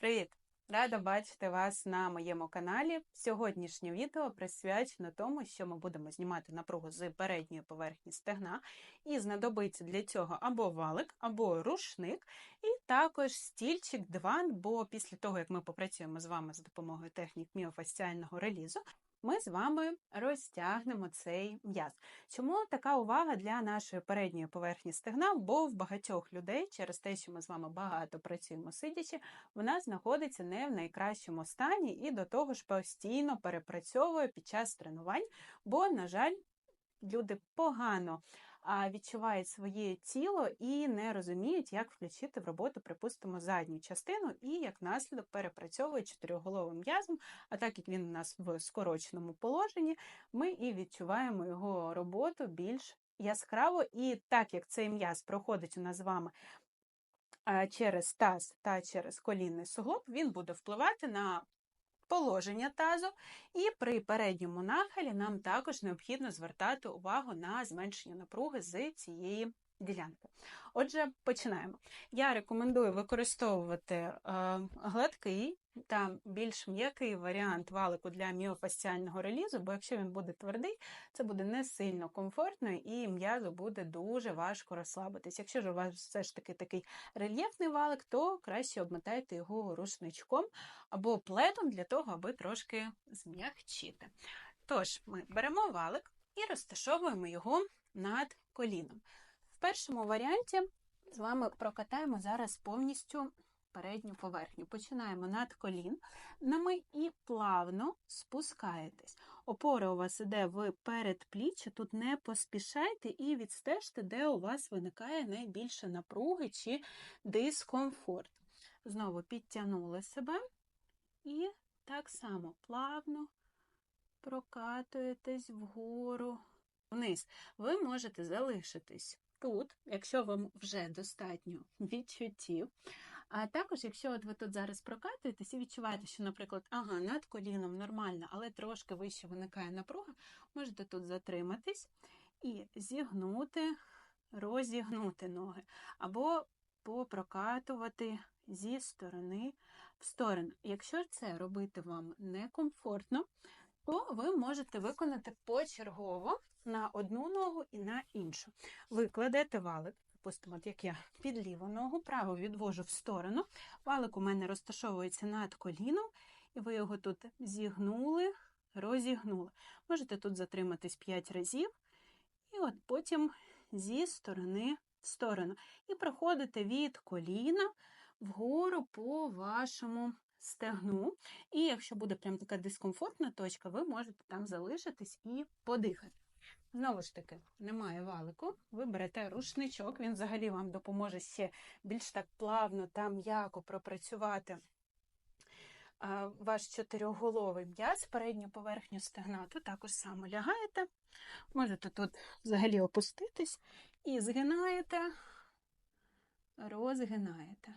Привіт! Рада бачити вас на моєму каналі. Сьогоднішнє відео присвячено тому, що ми будемо знімати напругу з передньої поверхні стегна, і знадобиться для цього або валик, або рушник, і також стільчик, диван, бо після того, як ми попрацюємо з вами за допомогою технік міофасціального релізу, ми з вами розтягнемо цей м'яз. Чому така увага для нашої передньої поверхні стегна? Бо в багатьох людей, через те, що ми з вами багато працюємо сидячи, вона знаходиться не в найкращому стані і до того ж постійно перепрацьовує під час тренувань, бо, на жаль, люди погано відчувають своє тіло і не розуміють, як включити в роботу, припустимо, задню частину, і як наслідок перепрацьовують чотириголовим м'язом. А так як він у нас в скороченому положенні, ми і відчуваємо його роботу більш яскраво. І так як цей м'яз проходить у нас з вами. Через таз та через колінний суглоб він буде впливати на положення тазу, і при передньому нахилі нам також необхідно звертати увагу на зменшення напруги з цієї ділянки. Отже, починаємо. Я рекомендую використовувати е, гладкий та більш м'який варіант валику для міофасціального релізу, бо якщо він буде твердий, це буде не сильно комфортно і м'язу буде дуже важко розслабитись. Якщо ж у вас все ж таки такий рельєфний валик, то краще обмотайте його рушничком або плетом для того, аби трошки зм'ягчити. Тож, ми беремо валик і розташовуємо його над коліном. В першому варіанті з вами прокатаємо зараз повністю передню поверхню. Починаємо над колінами і плавно спускаєтесь. Опора у вас іде в передпліччя, тут не поспішайте і відстежте, де у вас виникає найбільше напруги чи дискомфорт. Знову підтягнули себе і так само плавно прокатуєтесь вгору вниз. Ви можете залишитись тут, якщо вам вже достатньо відчуттів. А також, якщо от ви тут зараз прокатуєтесь і відчуваєте, що, наприклад, ага, над коліном нормально, але трошки вище виникає напруга, можете тут затриматись і зігнути, розігнути ноги, або попрокатувати зі сторони в сторону. Якщо це робити вам некомфортно, то ви можете виконати почергово на одну ногу і на іншу. Ви кладете валик, припустимо, як я під ліву ногу, праву відвожу в сторону. Валик у мене розташовується над коліном, і ви його тут зігнули, розігнули. Можете тут затриматись 5 разів, і от потім зі сторони в сторону. І проходите від коліна вгору по вашому стегну. І якщо буде прям така дискомфортна точка, ви можете там залишитись і подихати. Знову ж таки, немає валику, ви берете рушничок, він взагалі вам допоможе ще більш так плавно та м'яко пропрацювати ваш чотирьохголовий м'яз, передню поверхню стегна, то також само лягаєте, можете тут взагалі опуститись і згинаєте, розгинаєте,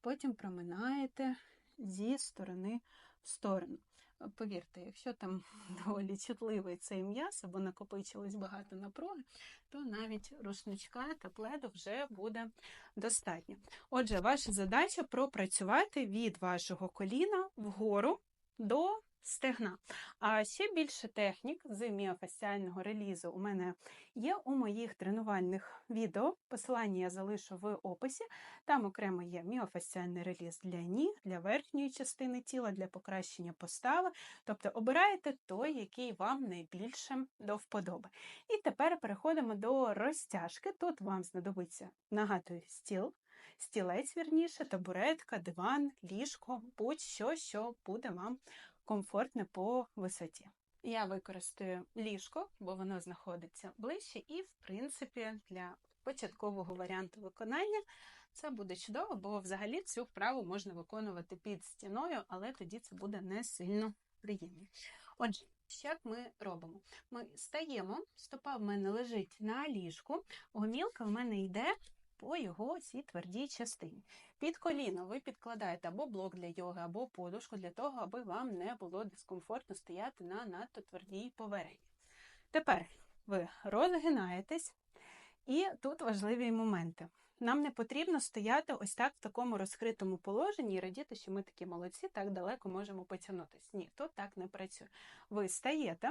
потім проминаєте зі сторони в сторону. Повірте, якщо там доволі чутливий цей м'яс, або накопичилось багато напруги, то навіть рушничка та пледу вже буде достатньо. Отже, ваша задача пропрацювати від вашого коліна вгору до стегна. А ще більше технік з міофасціального релізу у мене є у моїх тренувальних відео. Посилання я залишу в описі. Там окремо є міофасціальний реліз для ніг, для верхньої частини тіла, для покращення постави. Тобто обираєте той, який вам найбільше до вподоби. І тепер переходимо до розтяжки. Тут вам знадобиться нагадую стіл. Стілець, вірніше, табуретка, диван, ліжко, будь-що, що буде вам комфортне по висоті. Я використаю ліжко, бо воно знаходиться ближче, і, в принципі, для початкового варіанту виконання це буде чудово, бо взагалі цю вправу можна виконувати під стіною, але тоді це буде не сильно приємно. Отже, як ми робимо? Ми стаємо, стопа в мене лежить на ліжку, гомілка в мене йде по його цій твердій частині. Під коліно ви підкладаєте або блок для йоги, або подушку для того, аби вам не було дискомфортно стояти на надто твердій поверхні. Тепер ви розгинаєтесь, і тут важливі моменти. нам не потрібно стояти ось так в такому розкритому положенні і радіти, що ми такі молодці, так далеко можемо потягнутися. Ні, тут так не працює. Ви стаєте.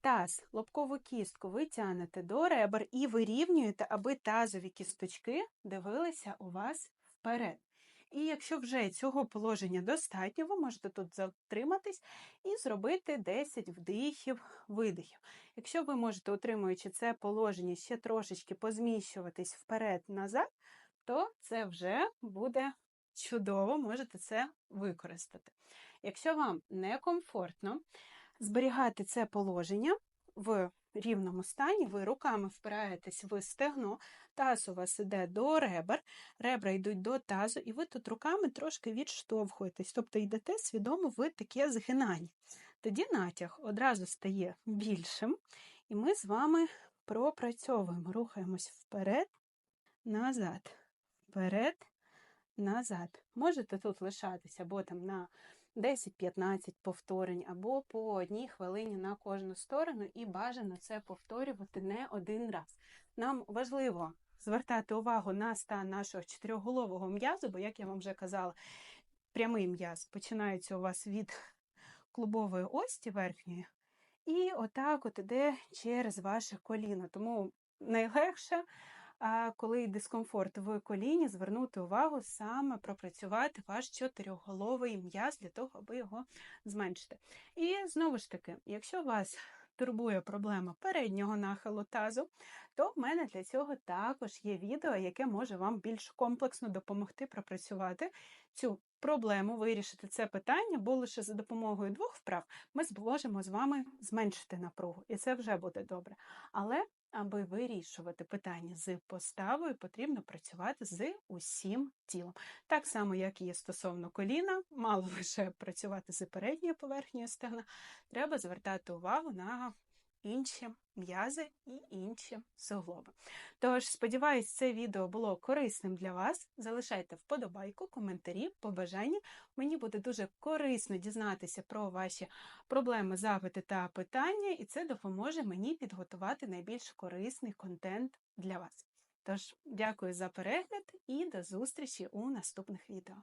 Таз, лобкову кістку ви тянете до ребер і вирівнюєте, аби тазові кісточки дивилися у вас вперед. І якщо вже цього положення достатньо, ви можете тут затриматись і зробити 10 вдихів, видихів. Якщо ви можете, утримуючи це положення, ще трошечки позміщуватись вперед-назад, то це вже буде чудово, можете це використати. Якщо вам некомфортно зберігати це положення в рівному стані, ви руками впираєтесь в стегно, таз у вас іде до ребер, ребра йдуть до тазу, і ви тут руками трошки відштовхуєтесь, тобто йдете свідомо в таке згинання. Тоді натяг одразу стає більшим, і ми з вами пропрацьовуємо, рухаємось вперед, назад, вперед, назад. Можете тут лишатися або там на 10-15 повторень, або по одній хвилині на кожну сторону, і бажано це повторювати не один раз. Нам важливо звертати увагу на стан нашого чотирьохголового м'язу, бо, як я вам вже казала, прямий м'яз починається у вас від клубової ості верхньої, і отак от іде через ваше коліно. Тому найлегше коли дискомфорт в коліні, звернути увагу саме пропрацювати ваш чотирьохголовий м'яз для того, аби його зменшити. І знову ж таки, якщо вас турбує проблема переднього нахилу тазу, то в мене для цього також є відео, яке може вам більш комплексно допомогти пропрацювати цю проблему, вирішити це питання, бо лише за допомогою двох вправ ми зможемо з вами зменшити напругу, і це вже буде добре. Але аби вирішувати питання з поставою, потрібно працювати з усім тілом. Так само, як і стосовно коліна, мало лише працювати з передньою поверхнею стегна, треба звертати увагу на інші м'язи і інші суглоби. Тож, сподіваюсь, це відео було корисним для вас. Залишайте вподобайку, коментарі, побажання. Мені буде дуже корисно дізнатися про ваші проблеми, запити та питання, і це допоможе мені підготувати найбільш корисний контент для вас. Тож, дякую за перегляд і до зустрічі у наступних відео.